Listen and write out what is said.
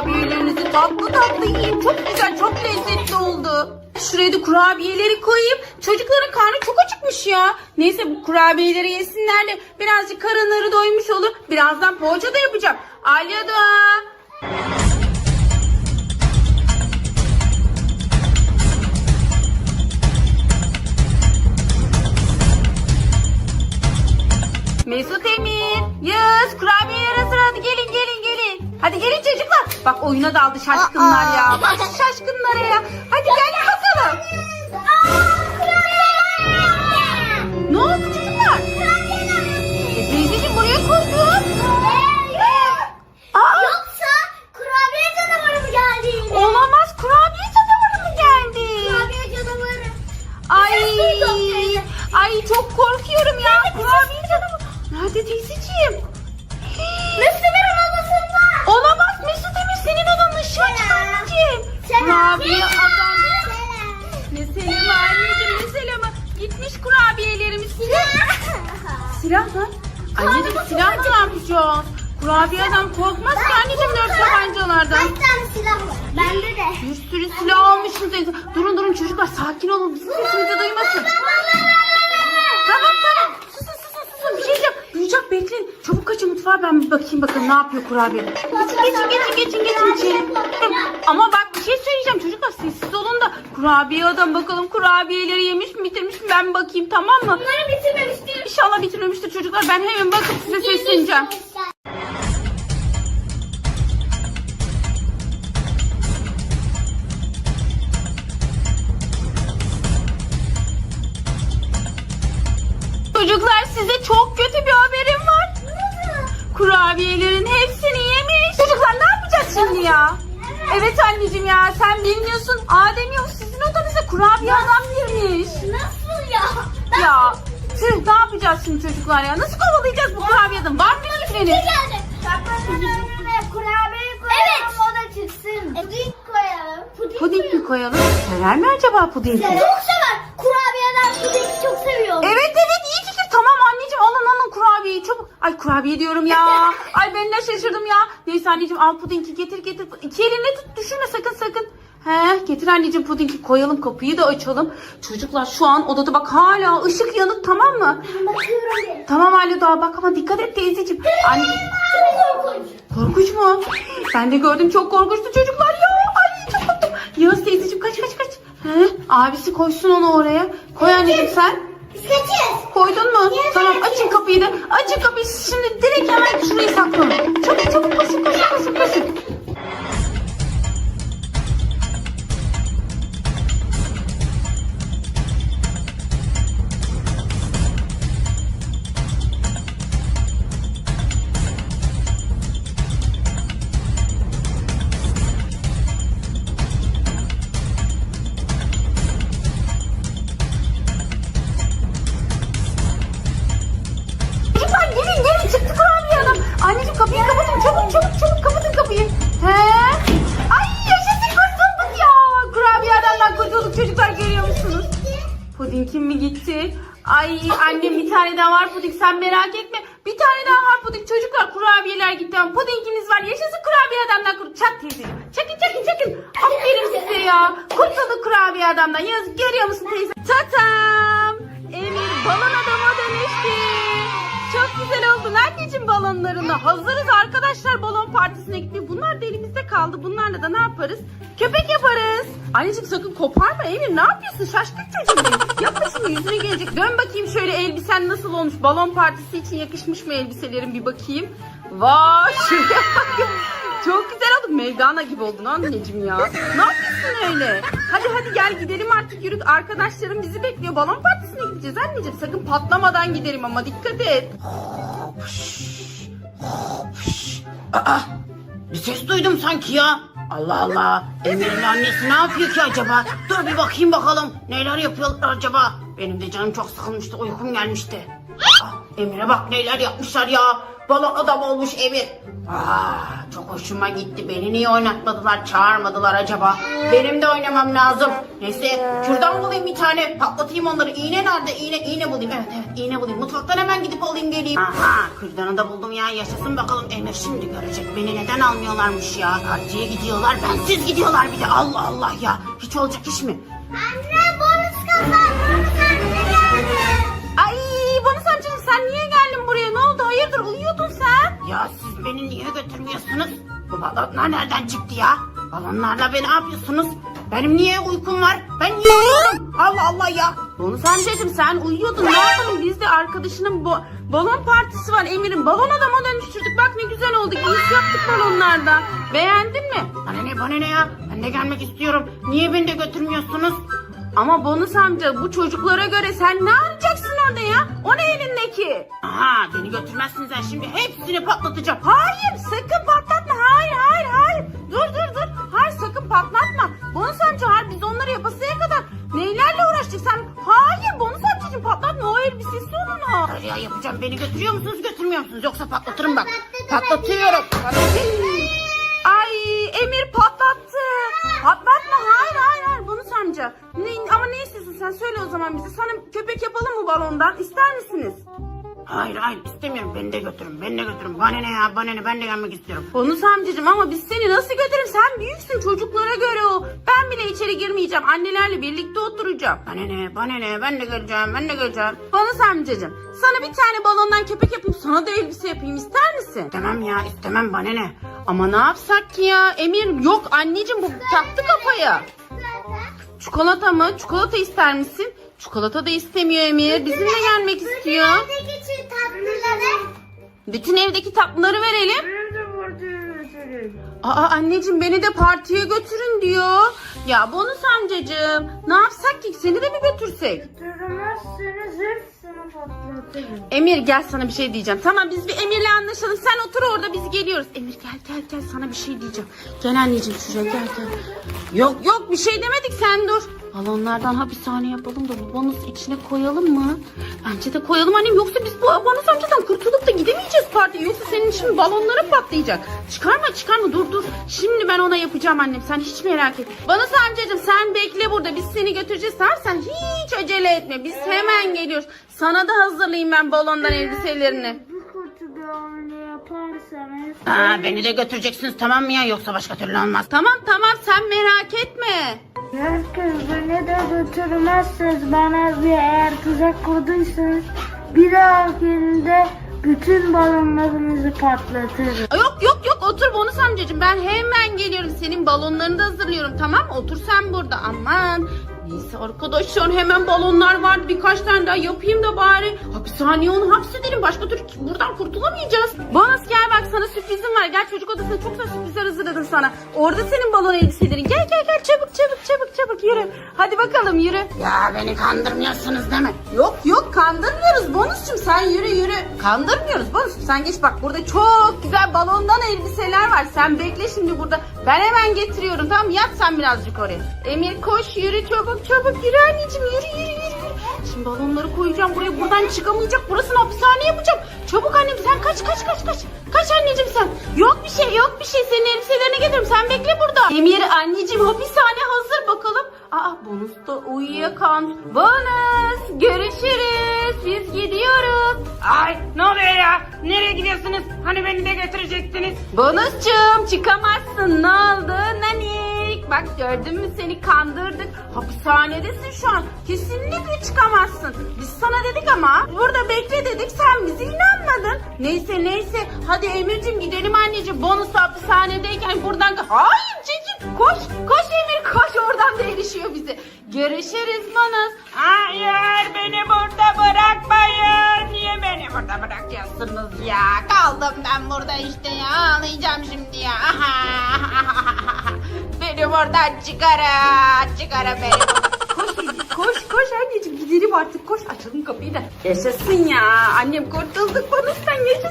kurabiyelerinizi tatlı tatlı yiyin. Çok güzel, çok lezzetli oldu. Şuraya da kurabiyeleri koyayım. Çocukların karnı çok acıkmış ya. Neyse bu kurabiyeleri yesinler de birazcık karınları doymuş olur. Birazdan poğaça da yapacağım. Alya da. Mesut Bak oyuna daldı şaşkınlar ya. Bak şaşkınlara ya. Hadi gelin bakalım. Ne oldu Silah mı? Anneciğim silah mı yapacağız? Kurabiye adam korkmaz ki anneciğim dört tabancalardan. Kaç tane silah var? Bende de. Bir sürü silah almışsınız. Durun durun çocuklar sakin olun. Bizim sesimizi duymasın. Tamam tamam. Susun susun susun. Bir şey diyeceğim. Duyacak bekleyin. Çabuk kaçın mutfağa ben bir bakayım bakın ne yapıyor kurabiye. Geçin geçin geçin geçin geçin içeri. Ama bak şey söyleyeceğim çocuklar sessiz olun da kurabiye adam bakalım kurabiyeleri yemiş mi bitirmiş mi ben bakayım tamam mı? Bunları bitirmemiştim. İnşallah bitirmemiştir çocuklar ben hemen bakıp size sesleneceğim. Çocuklar size çok kötü bir haberim var. Kurabiyelerin hepsini yemiş. Çocuklar ne yapacağız şimdi ya? Evet anneciğim ya sen bilmiyorsun. Adem yok sizin odanıza kurabiye adam girmiş. Nasıl ya? Ben Ya tüh ne yapacağız şimdi çocuklar ya? Nasıl kovalayacağız bu kurabiye adamı? Var mı bir fikriniz? kurabiye koyalım evet. o da çıksın. Puding koyalım. Puding, Puding mi koyalım? Sever mi acaba pudingi? Çok sever. Kurabiyeler pudingi çok seviyor. Evet Ay kurabiye diyorum ya. Ay ben de şaşırdım ya. Neyse anneciğim al pudingi getir getir. İki elinle tut düşürme sakın sakın. He getir anneciğim pudingi koyalım kapıyı da açalım. Çocuklar şu an odada bak hala ışık yanık tamam mı? Bakıyorum. Tamam Halil daha bak ama dikkat et teyzeciğim. Anne Çok korkunç. korkunç mu? Ben de gördüm çok korkunçtu çocuklar ya. Ay çok korktum. Yağız teyzeciğim kaç kaç kaç. He, abisi koysun onu oraya. Koy anneciğim sen. Biz kaçız. Koydun mu? Tamam açın kapıyı da. Açın kapıyı şimdi direkt hemen şurayı saklayın. Çabuk çabuk koşun koşun koşun koşun. Pudingim mi gitti? Ay annem bir tane daha var puding sen merak etme. Bir tane daha var puding çocuklar kurabiyeler gitti ama pudinginiz var. Yaşasın kurabiye adamdan kurtulduk. Çak teyze. Çakın çakın çakın. Aferin size ya. Kurtulduk kurabiye adamdan. Yazık görüyor musun teyze? Tatam. Emir balon adama dönüştü. Çok güzel oldu. Anneciğim balonlarında. Hazırız arkadaşlar balon partisine gitmeye. Bunlar da elimizde kaldı. Bunlarla da ne yaparız? Köpek yaparız. Anneciğim sakın koparma Emir. Ne yapıyorsun? Şaşkın çocuğum. Yapma şimdi yüzüne gelecek. Dön bakayım şöyle elbisen nasıl olmuş? Balon partisi için yakışmış mı elbiselerin bir bakayım. Vay şuraya bak. Çok güzel oldun. Mevlana gibi oldun anneciğim ya. Ne yapıyorsun öyle? Hadi hadi gel gidelim artık yürü. Arkadaşlarım bizi bekliyor. Balon partisine gideceğiz anneciğim. Sakın patlamadan gidelim ama dikkat et. Aa, bir ses duydum sanki ya. Allah Allah. Emir'in annesi ne yapıyor ki acaba? Dur bir bakayım bakalım. Neler yapıyorlar acaba? Benim de canım çok sıkılmıştı. Uykum gelmişti. Aa, Emir'e bak neler yapmışlar ya. Balon adam olmuş Emir. Aa, çok hoşuma gitti. Beni niye oynatmadılar, çağırmadılar acaba? Benim de oynamam lazım. Neyse, şuradan bulayım bir tane. Patlatayım onları. İğne nerede? İğne, iğne bulayım. Evet, evet, iğne bulayım. Mutfaktan hemen gidip alayım geleyim. Aha, kürdanı da buldum ya. Yaşasın bakalım. Emir şimdi görecek. Beni neden almıyorlarmış ya? Partiye gidiyorlar. Bensiz gidiyorlar bir de. Allah Allah ya. Hiç olacak iş mi? Anne bonus kazanmamız balonlar nereden çıktı ya? Balonlarla beni ne yapıyorsunuz? Benim niye uykum var? Ben niye uyuyorum? Allah Allah ya. Bonus amcacığım sen uyuyordun. Ne yapalım? Biz de arkadaşının bo- balon partisi var. Emir'in balon adama dönüştürdük. Bak ne güzel oldu. Giysi yaptık balonlardan. Beğendin mi? Bana ne bana ne ya? Ben de gelmek istiyorum. Niye beni de götürmüyorsunuz? Ama bonus amca bu çocuklara göre sen ne arayacaksın orada ya? O ne elindeki? Aha beni götürmezsiniz ben şimdi hepsini patlatacağım. Hayır sakın patlatma. Beni götürüyor musunuz götürmüyor musunuz? Yoksa patlatırım bak. Patlatıyorum. Ay Emir patlattı. Patlatma hayır hayır hayır bonus amca. Ne, ama ne istiyorsun sen söyle o zaman bize. Sana köpek yapalım mı balondan ister misiniz? Hayır hayır istemiyorum. Beni de götürün. Beni de götürün. Bana ne ya bana ne ben de gelmek istiyorum. Bonus amcacığım ama biz seni nasıl götürürüm? Sen büyüksün çocuklara göre o. Ben bile içeri girmeyeceğim. Annelerle birlikte oturacağım. Bana ne bana ne ben de geleceğim ben de geleceğim. Bonus amcacığım sana bir tane balondan köpek yapayım sana da elbise yapayım ister misin? İstemem ya istemem bana ne. Ama ne yapsak ki ya Emir yok anneciğim bu taktı kafaya. Çikolata mı? Çikolata ister misin? Çikolata da istemiyor Emir. Bizimle gelmek istiyor. Bütün evdeki tatlıları verelim. Aa anneciğim beni de partiye götürün diyor. Ya bonus amcacığım ne yapsak ki seni de mi götürsek? Hepsini patlatırım. Emir gel sana bir şey diyeceğim. Tamam biz bir Emir'le anlaşalım. Sen otur orada biz geliyoruz. Emir gel gel gel sana bir şey diyeceğim. Gel anneciğim şuraya gel gel. Yok yok bir şey demedik sen dur. Balonlardan hapishane yapalım da bonus içine koyalım mı? Bence de koyalım annem yoksa biz bu bonus amcadan kurtulup da gidemeyeceğiz partiye. Yoksa senin şimdi balonların patlayacak. Çıkarma çıkarma dur dur. Şimdi ben ona yapacağım annem sen hiç merak etme. Bonus amcacığım sen bekle burada biz seni götüreceğiz. Sen hiç acele etme biz hemen geliyoruz. Sana da hazırlayayım ben balondan elbiselerini. Kötü bir hamle yaparsanız. Aa, beni de götüreceksiniz tamam mı ya yoksa başka türlü olmaz. Tamam tamam sen merak etme. Herkes beni de götürmezseniz bana bir eğer tuzak kurduysanız bir dahakinde bütün balonlarınızı patlatırım. Aa, Yok yok yok otur bonus amcacığım ben hemen geliyorum. Senin balonlarını da hazırlıyorum tamam mı? Otur sen burada aman. Neyse arkadaşlar hemen balonlar vardı birkaç tane daha yapayım da bari. Hapishaneye onu hapsedelim başka türlü buradan kurtulamayacağız. Bonus gel bak sana sürprizim var. Gel çocuk odasına çok güzel sürprizler hazırladım sana. Orada senin balon elbiselerin. Gel gel gel çabuk çabuk çabuk çabuk yürü. Hadi bakalım yürü. Ya beni kandırmıyorsunuz değil mi? Yok yok kandırmıyoruz bonuscum sen yürü yürü. Kandırmıyoruz bonuscum sen geç bak burada çok güzel balondan elbiseler var. Sen bekle şimdi burada. Ben hemen getiriyorum tamam yat sen birazcık oraya. Emir koş yürü çabuk çabuk yürü anneciğim yürü yürü yürü. Şimdi balonları koyacağım buraya buradan çıkamayacak. Burasını hapishane yapacağım. Çabuk annem sen kaç kaç kaç kaç. Kaç anneciğim sen. Yok bir şey yok bir şey senin elbiselerini getiririm sen bekle burada. Emir anneciğim hapishane hazır. Aa bonus da uyuyakalmış. Bonus görüşürüz biz gidiyoruz. Ay ne oluyor ya? Nereye gidiyorsunuz? Hani beni de götürecektiniz? Bonuscuğum çıkamazsın ne oldu nanik? Bak gördün mü seni kandırdık. Hapishanedesin şu an. Kesinlikle çıkamazsın. Biz sana dedik ama burada bekle dedik sen bize inanmadın. Neyse neyse hadi Emir'cim gidelim anneciğim. Bonus hapishanedeyken buradan... Hayır çekil koş koş Emir koş oradan da erişiyor bizi. Görüşürüz bonus. Hayır beni burada bırakmayın. Niye beni burada bırakıyorsunuz ya? Kaldım ben burada işte ya. Ağlayacağım şimdi ya. beni buradan çıkarın. Çıkarın beni. Koş koş koş anneciğim gidelim artık koş açalım kapıyı da. Yaşasın ya annem kurtulduk bonustan yaşasın.